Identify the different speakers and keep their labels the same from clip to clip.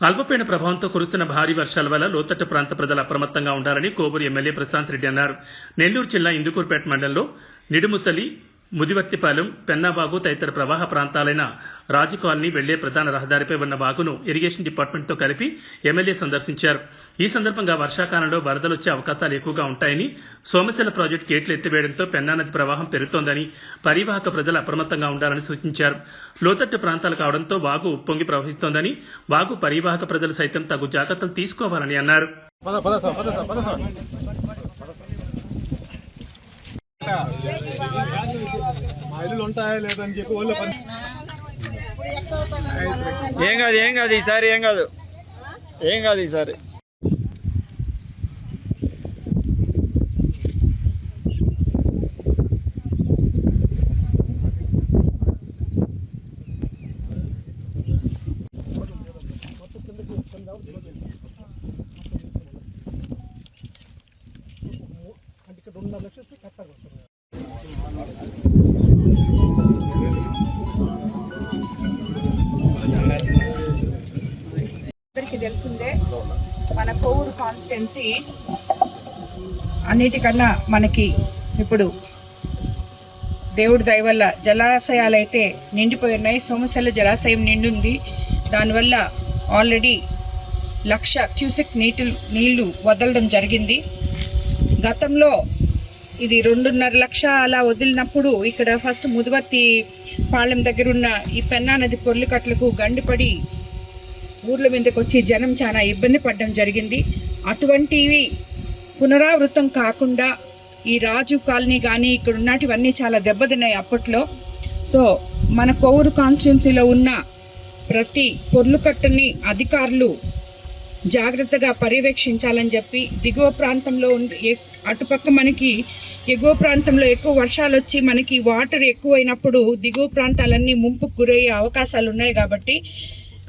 Speaker 1: అల్పపీడన ప్రభావంతో కురుస్తున్న భారీ వర్షాల వల్ల లోతట్టు ప్రాంత ప్రజలు అప్రమత్తంగా ఉండాలని కోవూరు ఎమ్మెల్యే ప్రశాంత్ రెడ్డి అన్నారు. నెల్లూరు జిల్లా ఇందుకూరుపేట మండలంలో నిడుముసలి ముదివర్తిపాలెం పెన్నాబాగు తదితర ప్రవాహ ప్రాంతాలైన రాజు కాలనీ వెళ్ళే ప్రధాన రహదారిపై ఉన్న బాగును ఇరిగేషన్ డిపార్ట్మెంట్తో కలిపి ఎమ్మెల్యే సందర్శించారు. ఈ సందర్భంగా వర్షాకాలంలో వరదలు వచ్చే అవకాశాలు ఎక్కువగా ఉంటాయని సోమశిల ప్రాజెక్టు గేట్లు ఎత్తివేయడంతో పెన్నా నది ప్రవాహం పెరుగుతోందని పరివాహక ప్రజలు అప్రమత్తంగా ఉండాలని సూచించారు. లోతట్టు ప్రాంతాలు కావడంతో వాగు ఉప్పొంగి ప్రవహిస్తోందని వాగు పరివాహక ప్రజలు సైతం తగు జాగ్రత్తలు తీసుకోవాలని అన్నారు.
Speaker 2: ఇల్లు ఉంటాయా లేదని చెప్పి వాళ్ళు పని
Speaker 3: ఏం కాదు ఏం కాదు ఈసారి ఏం కాదు. ఏం కాదు ఈసారి.
Speaker 4: అందరికీ తెలిసిందే మన కోవూరు కాన్స్టిట్యున్సీ అన్నిటికన్నా మనకి ఇప్పుడు దేవుడి దయ వల్ల జలాశయాలు అయితే నిండిపోయి ఉన్నాయి. సోమశల జలాశయం నిండుంది. దానివల్ల ఆల్రెడీ లక్ష క్యూసెక్ నీటి నీళ్ళు వదలడం జరిగింది. గతంలో ఇది రెండున్నర లక్ష అలా వదిలినప్పుడు ఇక్కడ ఫస్ట్ ముదువర్తి పాలెం దగ్గర ఉన్న ఈ పెన్నా నది పొర్లికట్లకు గండిపడి ఊర్ల మీదకి వచ్చి జనం చాలా ఇబ్బంది పడడం జరిగింది. అటువంటివి పునరావృతం కాకుండా ఈ రాజు కాలనీ కానీ ఇక్కడ ఉన్నటివన్నీ చాలా దెబ్బతిన్నాయి అప్పట్లో. సో మన కోవూరు కాన్స్టిట్యున్సీలో ఉన్న ప్రతి పొర్లుకట్టని అధికారులు జాగ్రత్తగా పర్యవేక్షించాలని చెప్పి దిగువ ప్రాంతంలో ఉండే అటుపక్క మనకి ఎగువ ప్రాంతంలో ఎక్కువ వర్షాలు వచ్చి మనకి వాటర్ ఎక్కువైనప్పుడు దిగువ ప్రాంతాలన్నీ ముంపుకు గురయ్యే అవకాశాలు ఉన్నాయి కాబట్టి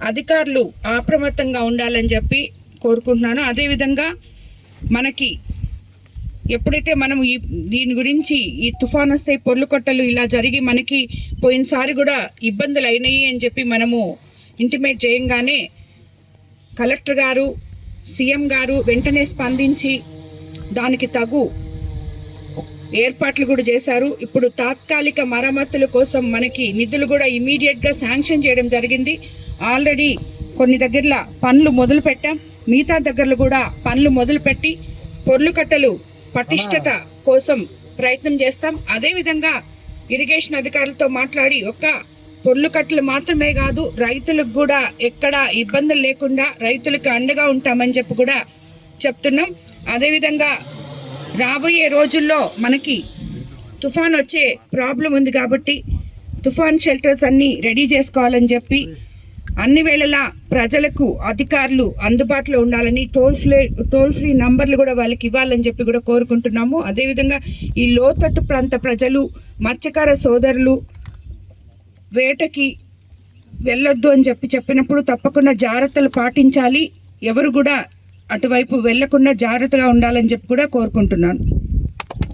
Speaker 4: అధికారులు అప్రమత్తంగా ఉండాలని చెప్పి కోరుకుంటున్నాను. అదేవిధంగా మనకి ఎప్పుడైతే మనం ఈ దీని గురించి ఈ తుఫాన్ వస్తే పొర్లు కొట్టలు ఇలా జరిగి మనకి పోయినసారి కూడా ఇబ్బందులు అయినాయి అని చెప్పి మనము ఇంటిమేట్ చేయంగానే కలెక్టర్ గారు సీఎం గారు వెంటనే స్పందించి దానికి తగు ఏర్పాట్లు కూడా చేశారు. ఇప్పుడు తాత్కాలిక మరమ్మతుల కోసం మనకి నిధులు కూడా ఇమీడియట్గా శాంక్షన్ చేయడం జరిగింది. ఆల్రెడీ కొన్ని దగ్గరల పనులు మొదలు పెట్టాం. మిగతా దగ్గరలో కూడా పనులు మొదలు పెట్టి పొర్లు కట్టలు పటిష్టత కోసం ప్రయత్నం చేస్తాం. అదేవిధంగా ఇరిగేషన్ అధికారులతో మాట్లాడి ఒక్క పొర్లు కట్టలు మాత్రమే కాదు రైతులకు కూడా ఎక్కడ ఇబ్బందులు లేకుండా రైతులకు అండగా ఉంటామని చెప్పి కూడా చెప్తున్నాం. అదేవిధంగా రాబోయే రోజుల్లో మనకి తుఫాన్ వచ్చే ప్రాబ్లం ఉంది కాబట్టి తుఫాన్ షెల్టర్స్ అన్ని రెడీ చేసుకోవాలని చెప్పి అన్ని వేళలా ప్రజలకు అధికారులు అందుబాటులో ఉండాలని టోల్ ఫ్రీ టోల్ ఫ్రీ నంబర్లు కూడా వాళ్ళకి ఇవ్వాలని చెప్పి కూడా కోరుకుంటున్నాము. అదేవిధంగా ఈ లోతట్టు ప్రాంత ప్రజలు మత్స్యకార సోదరులు వేటకి వెళ్ళొద్దు అని చెప్పి చెప్పినప్పుడు తప్పకుండా జాగ్రత్తలు పాటించాలి. ఎవరు కూడా అటువైపు వెళ్ళకుండా జాగ్రత్తగా ఉండాలని చెప్పి కూడా కోరుకుంటున్నాను.